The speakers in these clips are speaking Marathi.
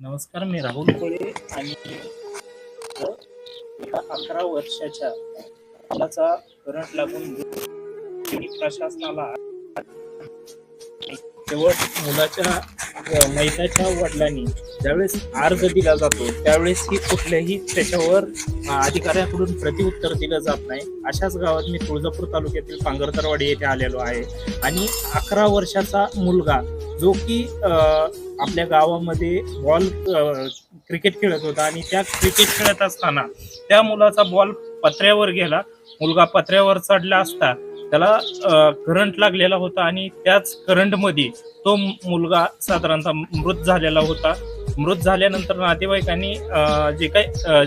नमस्कार मी राहुल. कोळे आणि एका अकरा वर्षाच्या मुलाचा करंट लागून प्रशासनाला शेवट मुलाच्या अ, मैताच्या वडिलांनी ज्यावेळेस अर्ज दिला जातो त्यावेळेस ही कुठल्याही त्याच्यावर अधिकाऱ्याकडून प्रतिउत्तर दिलं जात नाही. अशाच गावात मी तुळजापूर तालुक्यातील पांगरतरवाडी येथे आलेलो आहे. आणि अकरा वर्षाचा मुलगा जो की आपल्या गावामध्ये बॉल क्रिकेट खेळत होता आणि त्या क्रिकेट खेळत असताना त्या मुलाचा बॉल पत्र्यावर गेला. मुलगा पत्र्यावर चढला असता त्याला करंट लागलेला होता आणि त्याच करंटमध्ये तो मुलगा साधारणतः मृत झालेला होता. मृत झाल्यानंतर नातेवाईकांनी जे काही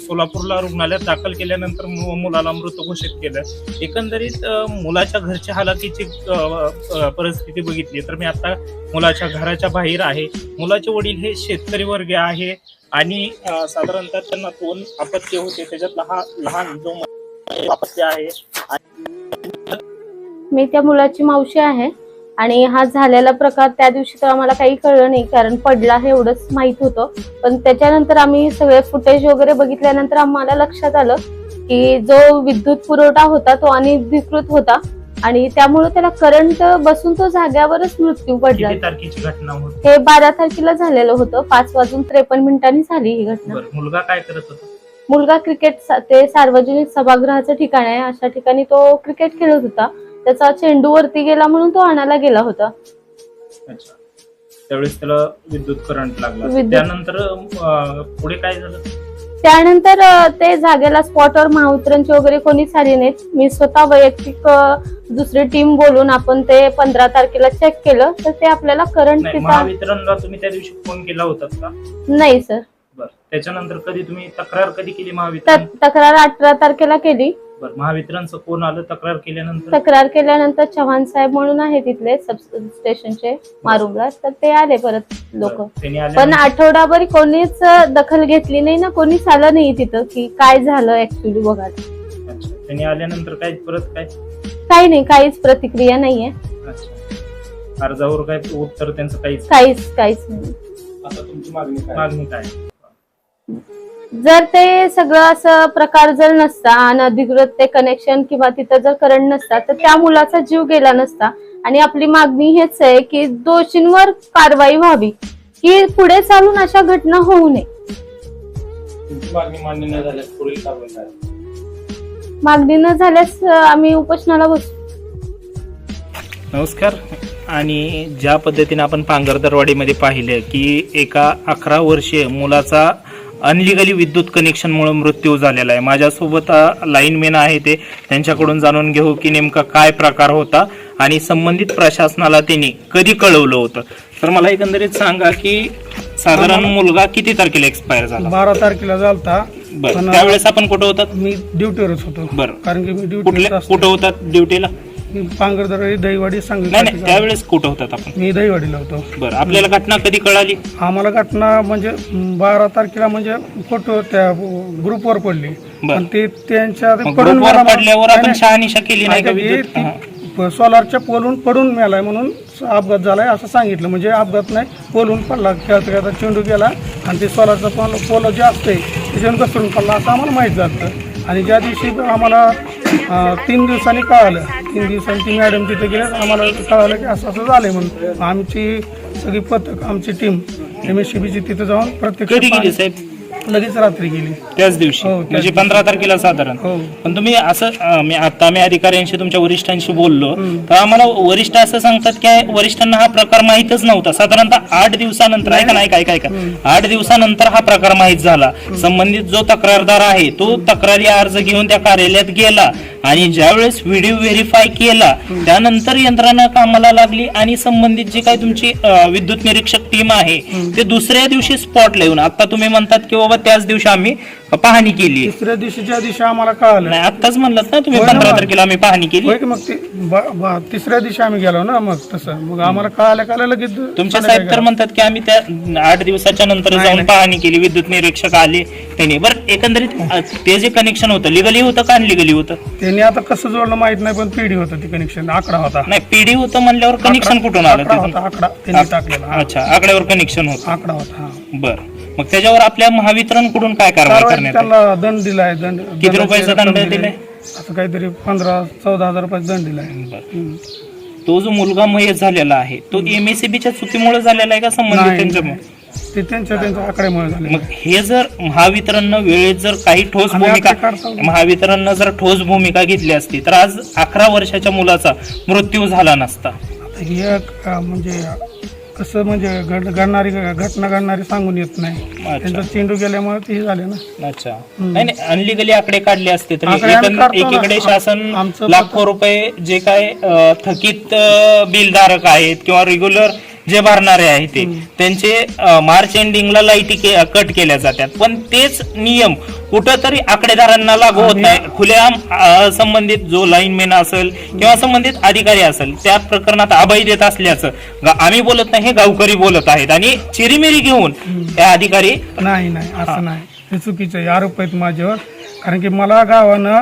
सोलापूरला रुग्णालयात दाखल केल्यानंतर मुलाला मृत घोषित केलं. एकंदरीत मुलाच्या घरच्या हालाकीची परिस्थिती बघितली तर मी आता मुलाच्या घराच्या बाहेर आहे. मुलाचे वडील हे शेतकरी वर्ग आहे आणि साधारणतः त्यांना दोन अपत्य होते. त्याच्यात लहान लहान जो अपत्य आहे. मी त्या मुलाची मावशी आहे. आणि हा झालेला प्रकार त्या दिवशी तर आम्हाला काही कळलं नाही कारण पडला हे एवढंच माहीत होतं. पण त्याच्यानंतर आम्ही सगळे फुटेज वगैरे बघितल्यानंतर आम्हाला लक्षात आलं की जो विद्युत पुरवठा होता तो अनधिकृत होता आणि त्यामुळे त्याला करंट बसून तो जाग्यावरच मृत्यू पडला. तारखेची घटना होती? हे बारा तारखेला झालेलं होतं पाच वाजून त्रेपन्न मिनिटांनी झाली ही घटना. बरं मुलगा काय करत होता? मुलगा क्रिकेट सा- ते सार्वजनिक सभागृहाचं ठिकाण आहे अशा ठिकाणी तो क्रिकेट खेळत होता. त्याचा चेंडू वरती गेला म्हणून तो आणायला गेला होता. अच्छा. त्यावेळेस त्याला विद्युत करंट लागला. विद्युत- त्यानंतर अ, पुढे काय झालं? त्यानंतर अ, ते जागेला स्पॉटवर महाउतरणची वगैरे कोणीच आली नाहीत. मी स्वतः वैयक्तिक अ, दुसरी टीम बोलून आपण ते पंधरा तारखेला चेक केलं. तर ते आपल्याला करंट नाही तिथं महावितरणला तुम्ही त्या दिवशी फोन केला होता का? नाही सर बरं. त्याच्यानंतर कधी तुम्ही तक्रार कधी केली त- महावितरण तक्रार अठरा तारखेला केली. बरं महावितरणचं कोण आलं? तक्रार केल्यानंतर? तक्रार केल्यानंतर चव्हाण साहेब म्हणून आहे तिथले सब स्टेशनचे मारुमला तर ते आले परत लोक. बरं, त्यांनी पण आल्यानंतर आठवडाभर कोणीच दखल घेतली नाही ना. कोणीच आलं नाही तिथं की काय झालं ऍक्च्युली बघा. अच्छा. त्यांनी आल्यानंतर काय परत काय? काही नाही काहीच प्रतिक्रिया नाहीये. अच्छा. अर्जावर काय उत्तर त्यांचं काहीच? काहीच काहीच नाही. आता तुमची मागणी काय? मागणी काय? जर ते सगळं असं प्रकार जर नसता अनधिकृत ते कनेक्शन किंवा तिथं जर करंट नसता तर त्या मुलाचा जीव गेला नसता. आणि आपली मागणी हेच आहे की दोषींवर कारवाई व्हावी. की पुढे चालून अशा घटना होऊ नये. तुमची मागणी मान्य न झाल्यास पुढील कारवाई काय? मागणी न झाल्यास अं, आम्ही उपोषणाला बसू. नमस्कार. आणि ज्या पद्धतीने आपण पांगरदरवाडीमध्ये पाहिलं की एका अकरा वर्षीय मुलाचा अनलिगली विद्युत कनेक्शनमुळे मृत्यू झालेला आहे. माझ्यासोबत लाईनमॅन आहे ते. त्यांच्याकडून जाणून घेऊ की नेमका काय प्रकार होता आणि संबंधित प्रशासनाला त्यांनी कधी कळवलं होतं. तर मला एकंदरीत सांगा की साधारण मुलगा किती तारखेला एक्सपायर झाला? बारा तारखेला झालता. बरं. पण- त्यावेळेस आपण कुठं होतात? मी ड्युटीवरच होतो. बरं. कारण की मी ड्युटीवर कुठं होतात ड्युटीला मी पांगरदरवाडी दहीवाडी नाही नाही सांगली त्यावेळेस कुठं होतात आपण? मी दहीवाडीला होतो. बरं आपल्याला घटना कधी कळाली? आम्हाला घटना म्हणजे बारा तारखेला म्हणजे फोटो त्या ग्रुपवर पडली. बरं. आणि ते त्यांच्या मग पडून ग्रुपवर मेला- पडल्यावर आपण नाही. शहानिशा केली नाही का ऐका की विद्युत? ती हा. प- सोलारच्या पोलून पडून मेलाय म्हणून अपघात झालाय असं सांगितलं. म्हणजे अपघात नाही पोलून पडला खेळता खेळता चेंडू गेला आणि ते सोलारचा पोल पोल जे असते त्याच्यावर घसरून पडला असं आम्हाला माहीत झालं. आणि ज्या दिवशी आम्हाला अं, तीन दिवसांनी कळालं तीन दिवसांनी ती मॅडम तिथे गेल्या आम्हाला कळालं की असं असं झालंय म्हणून. आमची सगळी पथक आमची टीम एम एस सी बीची तिथे जाऊन प्रत्यक्ष कधी गेली साहेब? लगेच रात्री गेली. त्याच दिवशी. हो, त्याच म्हणजे. पंधरा तारखेला साधारण. हो. पण तुम्ही असं अं, मी आता मी अधिकाऱ्यांशी तुमच्या वरिष्ठांशी बोललो. तर आम्हाला वरिष्ठ असं सांगतात की वरिष्ठांना हा प्रकार माहीतच नव्हता. साधारणतः आठ दिवसानंतर ऐका ना ऐका ऐका ऐका. आठ दिवसानंतर हा प्रकार माहीत झाला. संबंधित जो तक्रारदार आहे तो तक्रारी अर्ज घेऊन त्या कार्यालयात गेला आणि ज्यावेळेस व्हिडिओ व्हेरीफाय केला त्यानंतर यंत्रणा कामाला लागली आणि संबंधित जी काही तुमची अं, विद्युत निरीक्षक टीम आहे ते दुसऱ्या दिवशी स्पॉटला येऊन आता तुम्ही म्हणतात की बाबा त्याच दिवशी आम्ही पाहणी केली. तिसऱ्या दिवशीच्या दिवशी आम्हाला कळालं. नाही आत्ताच म्हणलात ना तुम्ही होय ना पंधरा मग. तारखेला आम्ही पाहणी केली. होय की मग ते ब- ब- तिसऱ्या दिवशी आम्ही गेलो ना मग तसं. मग आम्हाला कळालं कळालं लगेच तुमचे संध्याकाळी साहेब तर म्हणतात की आम्ही त्या आठ दिवसाच्या नंतर जाऊन नाही. पाहणी केली विद्युत निरीक्षक आले त्यांनी. बरं एकंदरीत अ, ते जे कनेक्शन होतं लिगली होतं का अनलिगली होतं? त्यांनी आता कसं जोडलं माहीत नाही पण पिढी होतं ते कनेक्शन आकडा होता. नाही पिढी होतं म्हणल्यावर कनेक्शन कुठून आलं आकडा तिथून? होता आकडा. त्यांनी टाकलेला. हा. अच्छा आकड्यावर कनेक्शन होतं. आकडा होता हा. बर. मग त्याच्यावर आपल्या महावितरणकडून काय कारवाई कारवाई करण्यात आली? त्यांना दंड दिलाय दंड किती रुपयाचा दंडाची दंड रक्कम दिलाय? असं काहीतरी पंधरा चौदा हजार रुपयाचा दंड दिलाय बरं. हम्म. तो जो मुलगा मयत झालेला आहे तो एमएससीबीच्या चुकीमुळे झालेला आहे का संबंधित नाही, त्यांच्यामुळे नाही. ते त्यांच्या त्यांच्या आकड्यामुळे झाले मग हे जर महावितरणनं वेळेत जर काही ठोस आम्ही भूमिका आकडे काढतो. महावितरणनं जर ठोस भूमिका घेतली असती तर आज अकरा वर्षाच्या मुलाचा मृत्यू झाला नसता हे एक, अं, म्हणजे कसं म्हणजे घड- घडणारी घटना घडणारी सांगून येत नाही. त्यांचा चेंडू गेल्यामुळे ते झाले ना अच्छा नाही नाही अनलिगली आकडे काढले असते तर आकडे आम्ही एकं- काढतो ना. एकीकडे शासन आमचं लाखो रुपये जे काय अ, थकीत बिल धारक आहेत किंवा रेग्युलर जे भरणारे आहेत ते. त्यांचे मार्च एंडिंगला लाईटी के- कट केल्या जातात. पण तेच नियम कुठंतरी आकडेदारांना लागू होत नाही. खुल्या अ, संबंधित जो लाईनमॅन असेल किंवा संबंधित अधिकारी असेल त्या प्रकरणात अभय देत असल्याचं. आम्ही बोलत नाही हे गावकरी बोलत आहेत. आणि चिरीमिरी घेऊन त्या अधिकारी नाही नाही असं नाही. हे चुकीचं आहे. आरोप आहेत माझ्यावर. कारण की मला गावानं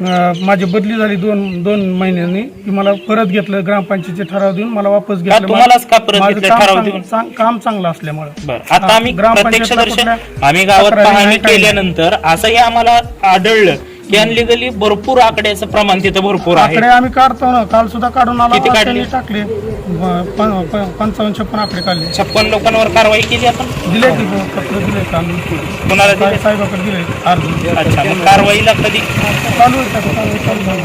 माझी बदली झाली दोन दोन महिन्यांनी की मला परत घेतलं ग्रामपंचायतीचे ठराव देऊन मला वापस घेतलं तुम्हालाच का परत माझं घेतलं काम ठराव चांग- देऊन? चांग- काम चांगलं असल्यामुळे बरं आता आम्ही ग्रामपंचायतला कुठल्या आम्ही गावात तक्रारी पाहणी नाही, काही नाही. केल्यानंतर असंही आम्हाला आढळलं की अनलिगली भरपूर आकड्याचं प्रमाण तिथं भरपूर आहे. आकडे आम्ही काढतो ना काल सुद्धा काढून आला किती काढले? त्यांनी टाकले. ब- प- प- पंचावन्न छप्पन आकडे काढले. छप्पन लोकांवर कारवाई केली आपण? दिले की ब- पत्र दिले काल कोणाला दिली? साहेब- साहेबाकडे दिले अर्ज. अच्छा मग कारवाईला कधी? चालू आहे त्याचं, चालू आहे, चालू आहे.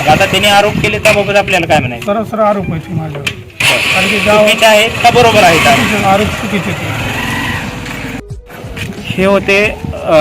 मग आता त्यांनी आरोप केले त्याबाबत आपल्याला काय म्हणायचं? सरळ सरळ आरोप आहे ते माझ्यावर. कारण की चुकीचे आहेत का बरोबर आहेत? आरोप चुकीचे ते हे होते अ,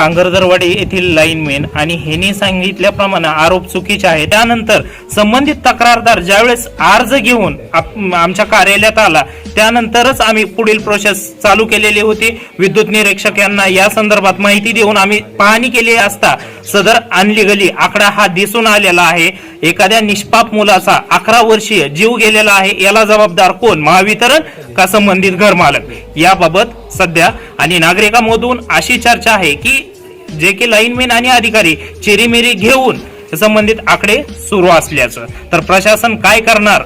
पांघरदरवाडी येथील लाईनमॅन आणि ह्यांनी सांगितल्याप्रमाणे आरोप चुकीचे आहे. त्यानंतर संबंधित तक्रारदार ज्यावेळेस अर्ज घेऊन आप- आमच्या कार्यालयात आला त्यानंतरच आम्ही पुढील प्रोसेस चालू केलेली होती. विद्युत निरीक्षक यांना या संदर्भात माहिती देऊन आम्ही पाहणी केली असता सदर अनलिगली आकडा हा दिसून आलेला आहे. एखाद्या निष्पाप मुलाचा अकरा वर्षीय जीव गेलेला आहे याला जबाबदार कोण? महावितरण का संबंधित घरमालक? याबाबत सध्या आणि नागरिकांमधून अशी चर्चा आहे की जे की लाईनमॅन आणि अधिकारी चिरीमिरी घेऊन संबंधित आकडे सुरू असल्याचं. तर प्रशासन काय करणार?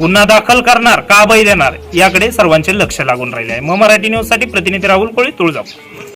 गुन्हा दाखल करणार का अभय देणार? याकडे सर्वांचे लक्ष लागून राहिले आहे. मग मराठी न्यूजसाठी प्रतिनिधी राहुल कोळी तुळजापूर.